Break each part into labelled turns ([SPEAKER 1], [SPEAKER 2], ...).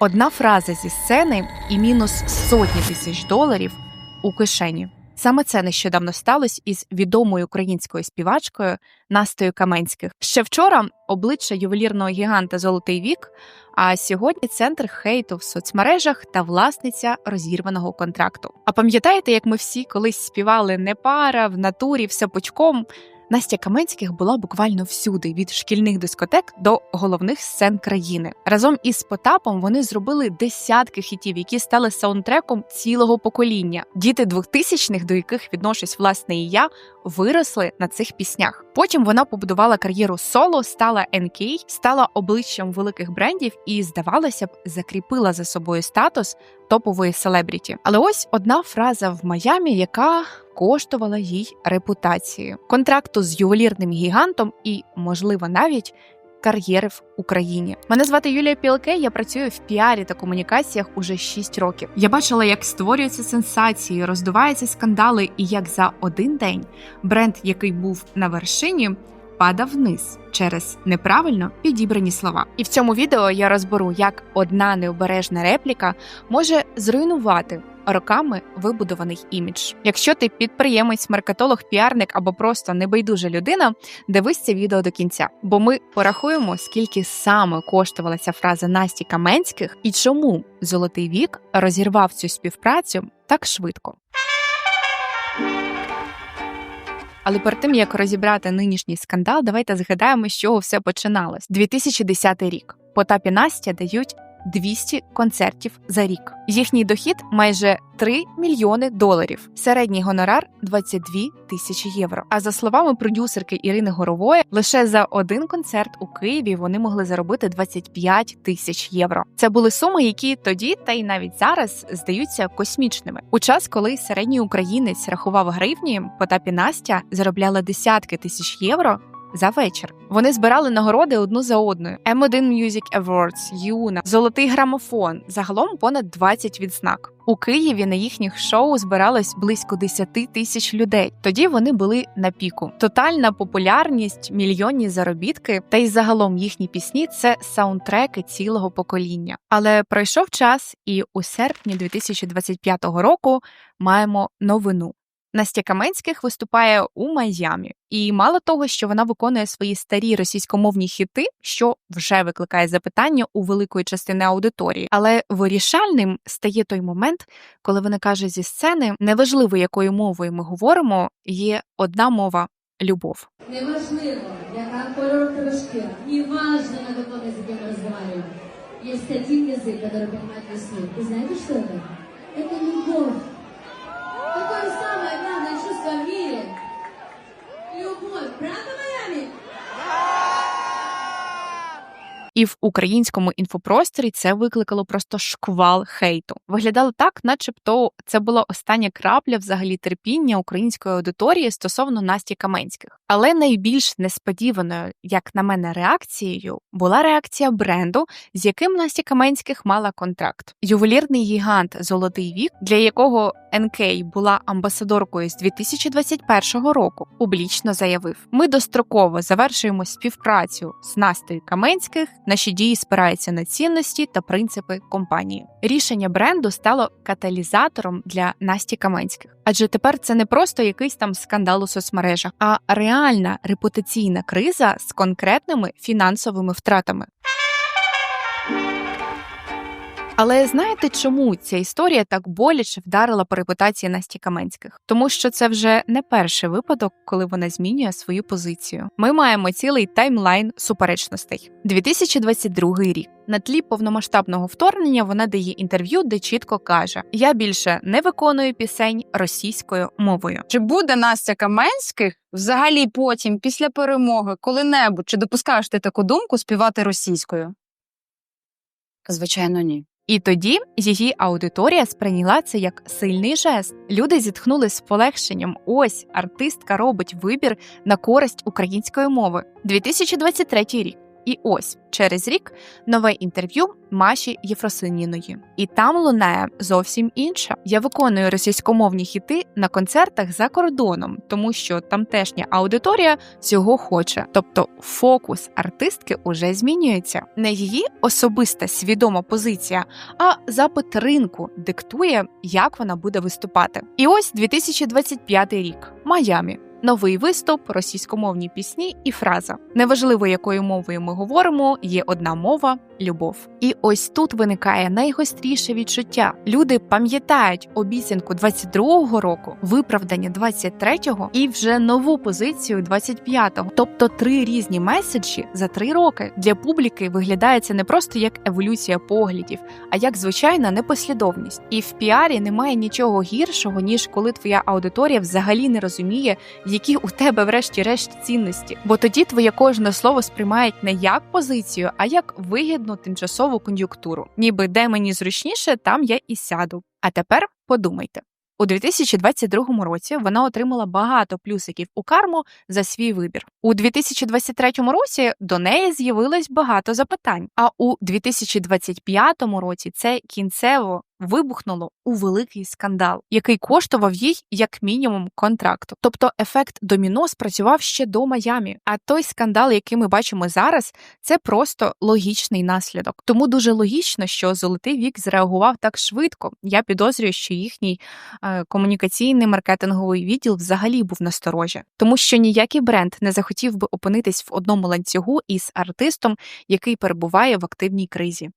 [SPEAKER 1] Одна фраза зі сцени і мінус сотні тисяч доларів у кишені. Саме це нещодавно сталося із відомою українською співачкою Настею Каменських. Ще вчора обличчя ювелірного гіганта Золотий вік. А сьогодні центр хейту в соцмережах та власниця розірваного контракту. А пам'ятаєте, як ми всі колись співали не пара в натурі, все пучком? Настя Каменських була буквально всюди, від шкільних дискотек до головних сцен країни. Разом із Потапом вони зробили десятки хітів, які стали саундтреком цілого покоління. Діти 2000-х, до яких відношусь власне і я, виросли на цих піснях. Потім вона побудувала кар'єру соло, стала НК, стала обличчям великих брендів і, здавалося б, закріпила за собою статус топової селебріті. Але ось одна фраза в Майамі, яка коштувала їй репутації, контракту з ювелірним гігантом і, можливо, навіть. Кар'єри в Україні мене звати Юлія Пілке. Я працюю в піарі та комунікаціях уже 6 років. Я бачила, як створюються сенсації, роздуваються скандали, і як за один день бренд, який був на вершині, падав вниз через неправильно підібрані слова. І в цьому відео я розберу, як одна необережна репліка може зруйнувати роками вибудований імідж. Якщо ти підприємець, маркетолог, піарник або просто небайдужа людина, дивись це відео до кінця, бо ми порахуємо, скільки саме коштувала ця фраза Насті Каменських і чому золотий вік розірвав цю співпрацю так швидко. Але перед тим як розібрати нинішній скандал, давайте згадаємо, з чого все починалось. 2010 рік. Потап і Настя дають 200 концертів за рік. Їхній дохід майже 3 мільйони доларів. Середній гонорар 22 тисячі євро. А за словами продюсерки Ірини Горової, лише за один концерт у Києві вони могли заробити 25 тисяч євро. Це були суми, які тоді та й навіть зараз здаються космічними. У час, коли середній українець рахував гривні, Потап і Настя заробляли десятки тисяч євро за вечір. Вони збирали нагороди одну за одною: M1 Music Awards, Юна, Золотий грамофон. Загалом понад 20 відзнак. У Києві на їхніх шоу збиралось близько 10 тисяч людей. Тоді вони були на піку. Тотальна популярність, мільйонні заробітки, та й загалом їхні пісні це саундтреки цілого покоління. Але пройшов час, і у серпні 2025 року маємо новину. Настя Каменських виступає у Майамі, і мало того, що вона виконує свої старі російськомовні хіти, що вже викликає запитання у великої частини аудиторії. Але вирішальним стає той момент, коли вона каже зі сцени: неважливо, якою мовою ми говоримо, є одна мова любов.
[SPEAKER 2] Неважливо, яка кольор тебе шкіра, не важно, на каком языке мы разговариваем. Есть один язык, который понимает весь мир. И знаете, что это? Это любовь. Какое самое família. E o Bruno, pra
[SPEAKER 1] І в українському інфопросторі це викликало просто шквал хейту. Виглядало так, начебто, це була остання крапля взагалі терпіння української аудиторії стосовно Насті Каменських. Але найбільш несподіваною, як на мене, реакцією була реакція бренду, з яким Настя Каменських мала контракт. Ювелірний гігант Золотий вік, для якого НК була амбасадоркою з 2021 року, публічно заявив: ми достроково завершуємо співпрацю з Настею Каменських. Наші дії спираються на цінності та принципи компанії. Рішення бренду стало каталізатором для Насті Каменських, адже тепер це не просто якийсь там скандал у соцмережах, а реальна репутаційна криза з конкретними фінансовими втратами. Але знаєте, чому ця історія так боляче вдарила по репутації Насті Каменських? Тому що це вже не перший випадок, коли вона змінює свою позицію. Ми маємо цілий таймлайн суперечностей. 2022 рік. На тлі повномасштабного вторгнення вона дає інтерв'ю, де чітко каже: Я більше не виконую пісень російською мовою.
[SPEAKER 3] Чи буде Настя Каменських взагалі потім, після перемоги, коли-небудь, чи допускаєш ти таку думку співати російською? Звичайно, ні.
[SPEAKER 1] І тоді її аудиторія сприйняла це як сильний жест. Люди зітхнули з полегшенням. Ось артистка робить вибір на користь української мови. 2023 рік. І ось через рік нове інтерв'ю Маші Єфросиніної. І там лунає зовсім інше. Я виконую російськомовні хіти на концертах за кордоном, тому що тамтешня аудиторія цього хоче. Тобто фокус артистки уже змінюється. Не її особиста свідома позиція, а запит ринку диктує, як вона буде виступати. І ось 2025 рік Майамі. Новий виступ, російськомовні пісні і фраза. Неважливо, якою мовою ми говоримо, є одна мова любов. І ось тут виникає найгостріше відчуття. Люди пам'ятають обіцянку 22-го року, виправдання 23-го і вже нову позицію 25-го. Тобто три різні меседжі за три роки для публіки виглядає це не просто як еволюція поглядів, а як звичайна непослідовність. І в піарі немає нічого гіршого, ніж коли твоя аудиторія взагалі не розуміє, які у тебе, врешті-решт, цінності. Бо тоді твоє кожне слово сприймають не як позицію, а як вигідну тимчасову кон'юнктуру. Ніби де мені зручніше, там я і сяду. А тепер подумайте. У 2022 році вона отримала багато плюсиків у карму за свій вибір. У 2023 році до неї з'явилось багато запитань. А у 2025 році це кінцево вибухнуло у великий скандал, який коштував їй як мінімум контракту. Тобто ефект доміно спрацював ще до Майамі. А той скандал, який ми бачимо зараз, це просто логічний наслідок. Тому дуже логічно, що золотий вік зреагував так швидко. Я підозрюю, що їхній е, комунікаційний маркетинговий відділ взагалі був насторожі, тому що ніякий бренд не захотів би опинитись в одному ланцюгу із артистом, який перебуває в активній кризі.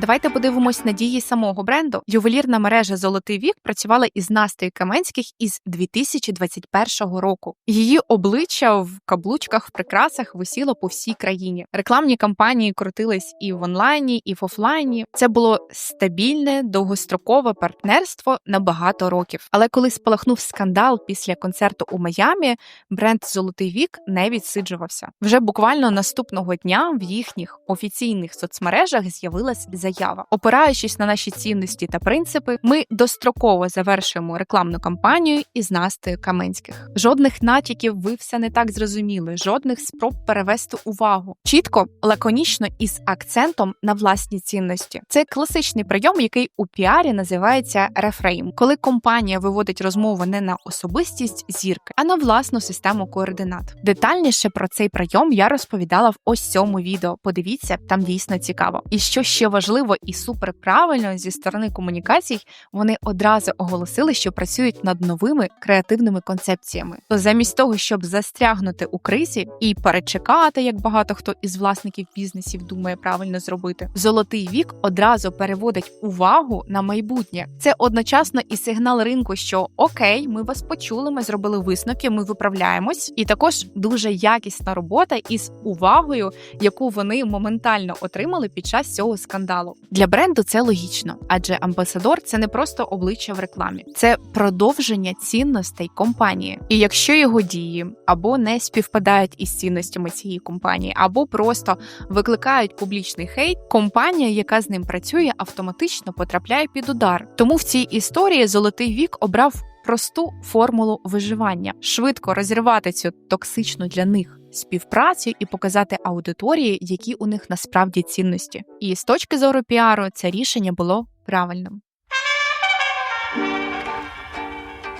[SPEAKER 1] Давайте подивимось на дії самого бренду. Ювелірна мережа Золотий вік працювала із Настею Каменських із 2021 року. Її обличчя в каблучках в прикрасах висіло по всій країні. Рекламні кампанії крутились і в онлайні, і в офлайні. Це було стабільне довгострокове партнерство на багато років. Але коли спалахнув скандал після концерту у Майамі, бренд Золотий вік не відсиджувався. Вже буквально наступного дня в їхніх офіційних соцмережах з'явилась заява. Опираючись на наші цінності та принципи, ми достроково завершуємо рекламну кампанію із Настею Каменських. Жодних натяків ви все не так зрозуміли, жодних спроб перевести увагу. Чітко, лаконічно і з акцентом на власні цінності. Це класичний прийом, який у піарі називається рефрейм, коли компанія виводить розмову не на особистість зірки, а на власну систему координат. Детальніше про цей прийом я розповідала в ось цьому відео. Подивіться, там дійсно цікаво. І що ще важливо і супер правильно зі сторони комунікацій, вони одразу оголосили, що працюють над новими креативними концепціями. То замість того, щоб застрягнути у кризі і перечекати, як багато хто із власників бізнесів думає правильно зробити, золотий вік одразу переводить увагу на майбутнє. Це одночасно і сигнал ринку, що окей, ми вас почули, ми зробили висновки, ми виправляємось, і також дуже якісна робота із увагою, яку вони моментально отримали під час цього скандалу. Для бренду це логічно, адже амбасадор це не просто обличчя в рекламі, це продовження цінностей компанії. І якщо його дії або не співпадають із цінностями цієї компанії, або просто викликають публічний хейт, компанія, яка з ним працює, автоматично потрапляє під удар. Тому в цій історії золотий вік обрав. Просту формулу виживання швидко розірвати цю токсичну для них співпрацю і показати аудиторії, які у них насправді цінності. І з точки зору піару це рішення було правильним.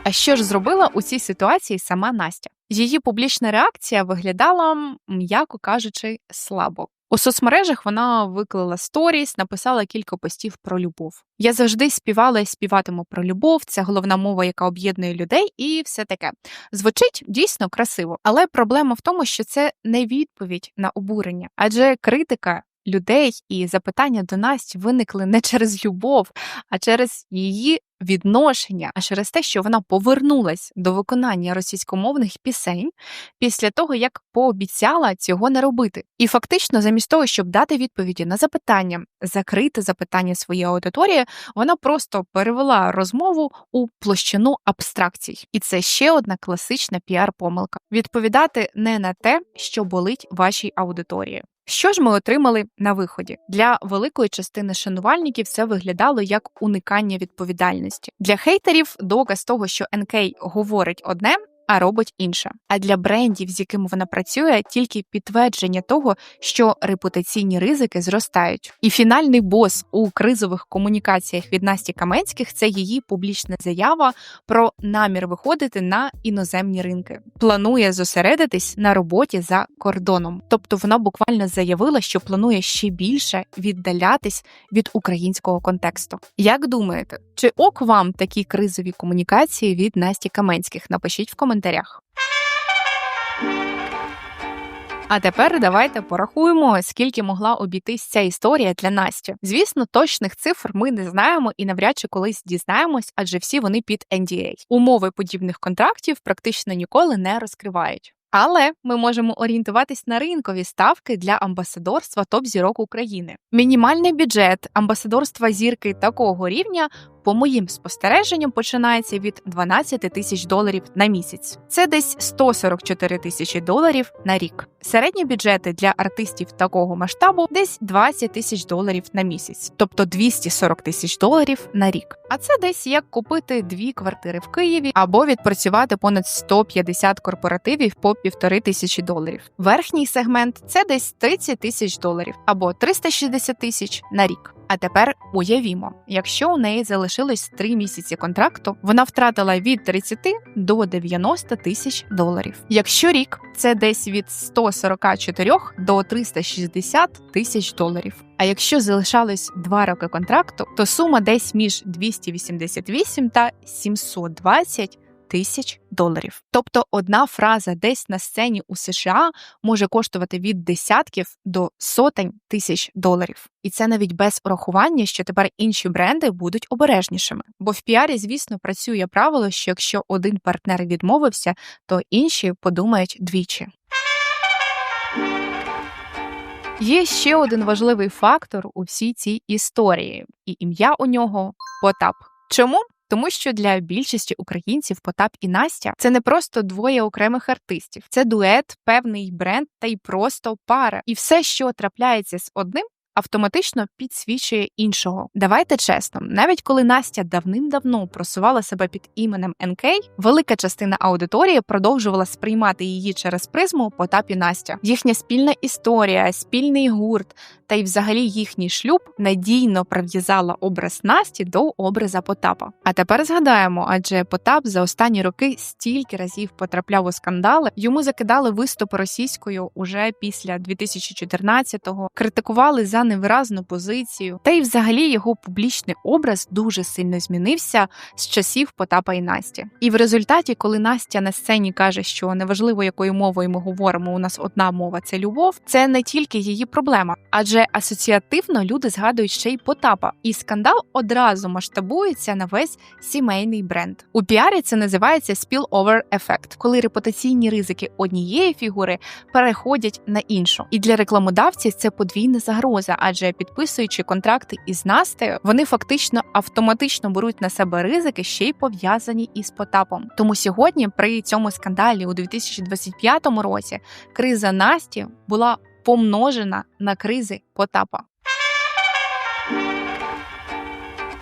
[SPEAKER 1] А що ж зробила у цій ситуації сама Настя? Її публічна реакція виглядала, м'яко кажучи, слабо. У соцмережах вона виклала сторіс, написала кілька постів про любов. Я завжди співала і співатиму про любов. Це головна мова, яка об'єднує людей, і все таке звучить дійсно красиво. Але проблема в тому, що це не відповідь на обурення, адже критика. Людей і запитання до Насті виникли не через любов, а через її відношення, а через те, що вона повернулась до виконання російськомовних пісень після того, як пообіцяла цього не робити. І фактично, замість того, щоб дати відповіді на запитання, закрити запитання своєї аудиторії, вона просто перевела розмову у площину абстракцій. І це ще одна класична піар-помилка: відповідати не на те, що болить вашій аудиторії. Що ж ми отримали на виході? Для великої частини шанувальників це виглядало як уникання відповідальності. Для хейтерів доказ того, що НК говорить одне, а робить інше. А для брендів, з якими вона працює, тільки підтвердження того, що репутаційні ризики зростають. І фінальний бос у кризових комунікаціях від Насті Каменських це її публічна заява про намір виходити на іноземні ринки. Планує зосередитись на роботі за кордоном. Тобто вона буквально заявила, що планує ще більше віддалятись від українського контексту. Як думаєте, чи ок вам такі кризові комунікації від Насті Каменських? Напишіть в коментарях. А тепер давайте порахуємо, скільки могла обійтись ця історія для Насті. Звісно, точних цифр ми не знаємо і навряд чи колись дізнаємось, адже всі вони під NDA. Умови подібних контрактів практично ніколи не розкривають. Але ми можемо орієнтуватись на ринкові ставки для амбасадорства топ-зірок України. Мінімальний бюджет амбасадорства зірки такого рівня, по моїм спостереженням, починається від 12 тисяч доларів на місяць. Це десь 144 тисячі доларів на рік. Середні бюджети для артистів такого масштабу десь 20 тисяч доларів на місяць, тобто 240 тисяч доларів на рік. А це десь як купити дві квартири в Києві або відпрацювати понад 150 корпоративів по півтори тисячі доларів. Верхній сегмент це десь 30 тисяч доларів або 360 тисяч на рік. А тепер уявімо, якщо у неї залишилось 3 місяці контракту, вона втратила від 30 до 90 тисяч доларів. Якщо рік це десь від 144 до 360 тисяч доларів. А якщо залишалось 2 роки контракту, то сума десь між 288 та 720 тисяч доларів. Тобто одна фраза десь на сцені у США може коштувати від десятків до сотень тисяч доларів. І це навіть без урахування, що тепер інші бренди будуть обережнішими. Бо в піарі, звісно, працює правило, що якщо один партнер відмовився, то інші подумають двічі. Є ще один важливий фактор у всій цій історії, і ім'я у нього Потап. Чому? Тому що для більшості українців Потап і Настя це не просто двоє окремих артистів, це дует, певний бренд та й просто пара. І все, що трапляється з одним. Автоматично підсвічує іншого. Давайте чесно, навіть коли Настя давним-давно просувала себе під іменем НК, велика частина аудиторії продовжувала сприймати її через призму Потап і Настя. Їхня спільна історія, спільний гурт та й взагалі їхній шлюб надійно прив'язала образ Насті до образа Потапа. А тепер згадаємо, адже Потап за останні роки стільки разів потрапляв у скандали. Йому закидали виступи російською уже після 2014-го, критикували за невиразну позицію, та й взагалі його публічний образ дуже сильно змінився з часів Потапа і Насті. І в результаті, коли Настя на сцені каже, що неважливо, якою мовою ми говоримо, у нас одна мова це любов, це не тільки її проблема, адже асоціативно люди згадують ще й Потапа, і скандал одразу масштабується на весь сімейний бренд. У піарі це називається spillover ефект, коли репутаційні ризики однієї фігури переходять на іншу. І для рекламодавців це подвійна загроза адже підписуючи контракти із Настею, вони фактично автоматично беруть на себе ризики, ще й пов'язані із Потапом. Тому сьогодні, при цьому скандалі у 2025 році, криза Насті була помножена на кризи Потапа.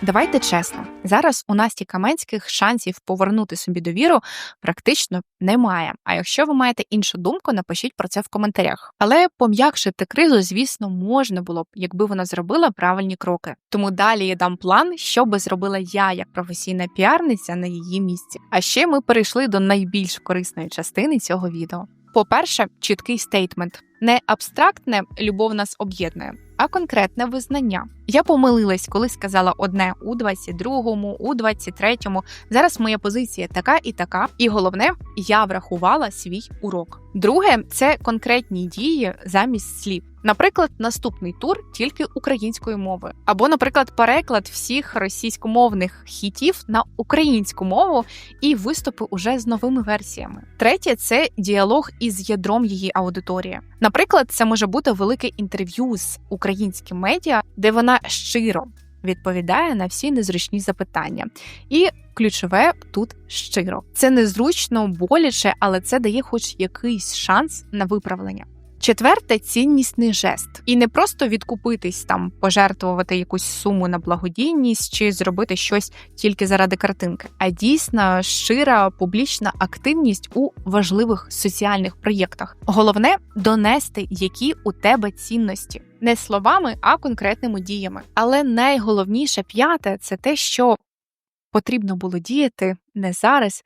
[SPEAKER 1] Давайте чесно, зараз у Насті Каменських шансів повернути собі довіру практично немає. А якщо ви маєте іншу думку, напишіть про це в коментарях. Але пом'якшити кризу, звісно, можна було б, якби вона зробила правильні кроки. Тому далі я дам план, що би зробила я як професійна піарниця на її місці. А ще ми перейшли до найбільш корисної частини цього відео. По-перше, чіткий стейтмент. Не абстрактне любов нас об'єднує, а конкретне визнання. Я помилилась, коли сказала одне у 22-му, у 23-му. Зараз моя позиція така і така. І головне, я врахувала свій урок. Друге, це конкретні дії замість слів. Наприклад, наступний тур тільки українською мовою, або, наприклад, переклад всіх російськомовних хітів на українську мову і виступи уже з новими версіями. Третє це діалог із ядром її аудиторії. Наприклад, це може бути велике інтерв'ю з українським медіа, де вона щиро відповідає на всі незручні запитання. І ключове тут щиро. Це незручно, боляче, але це дає хоч якийсь шанс на виправлення. Четверте ціннісний жест, і не просто відкупитись там, пожертвувати якусь суму на благодійність чи зробити щось тільки заради картинки, а дійсна щира публічна активність у важливих соціальних проєктах. Головне донести, які у тебе цінності, не словами, а конкретними діями. Але найголовніше п'яте це те, що потрібно було діяти не зараз,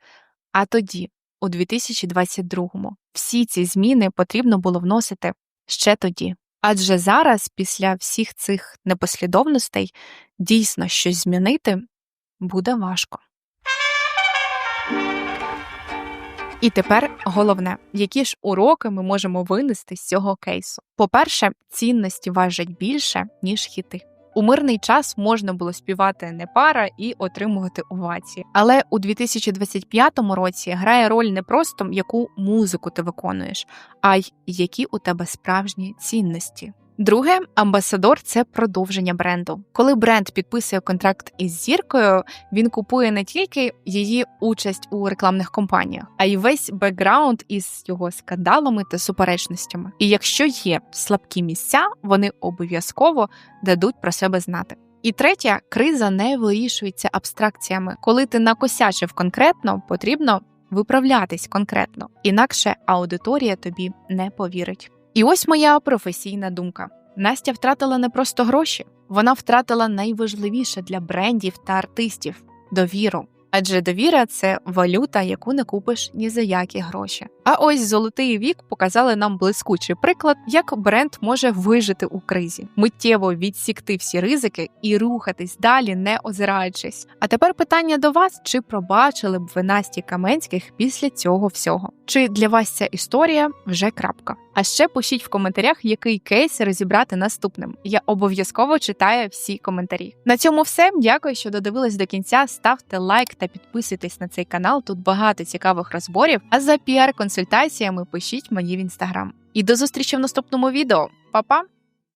[SPEAKER 1] а тоді, у 2022-му. Всі ці зміни потрібно було вносити ще тоді. Адже зараз, після всіх цих непослідовностей, дійсно щось змінити буде важко. І тепер головне, які ж уроки ми можемо винести з цього кейсу. По-перше, цінності важать більше, ніж хіти. У мирний час можна було співати не пара і отримувати овації. Але у 2025 році грає роль не просто яку музику ти виконуєш, а й які у тебе справжні цінності. Друге, амбасадор це продовження бренду. Коли бренд підписує контракт із зіркою, він купує не тільки її участь у рекламних кампаніях, а й весь бекграунд із його скандалами та суперечностями. І якщо є слабкі місця, вони обов'язково дадуть про себе знати. І третя криза не вирішується абстракціями. Коли ти накосячив конкретно, потрібно виправлятись конкретно, інакше аудиторія тобі не повірить. І ось моя професійна думка: Настя втратила не просто гроші, вона втратила найважливіше для брендів та артистів довіру. Адже довіра це валюта, яку не купиш ні за які гроші. А ось золотий вік показали нам блискучий приклад, як бренд може вижити у кризі, миттєво відсікти всі ризики і рухатись далі, не озираючись. А тепер питання до вас: чи пробачили б ви Насті Каменських після цього всього? Чи для вас ця історія вже крапка? А ще пишіть в коментарях, який кейс розібрати наступним. Я обов'язково читаю всі коментарі. На цьому все. Дякую, що додивились до кінця. Ставте лайк та підписуйтесь на цей канал. Тут багато цікавих розборів. А за піар-консультаціями пишіть мені в інстаграм. І до зустрічі в наступному відео. Па-па!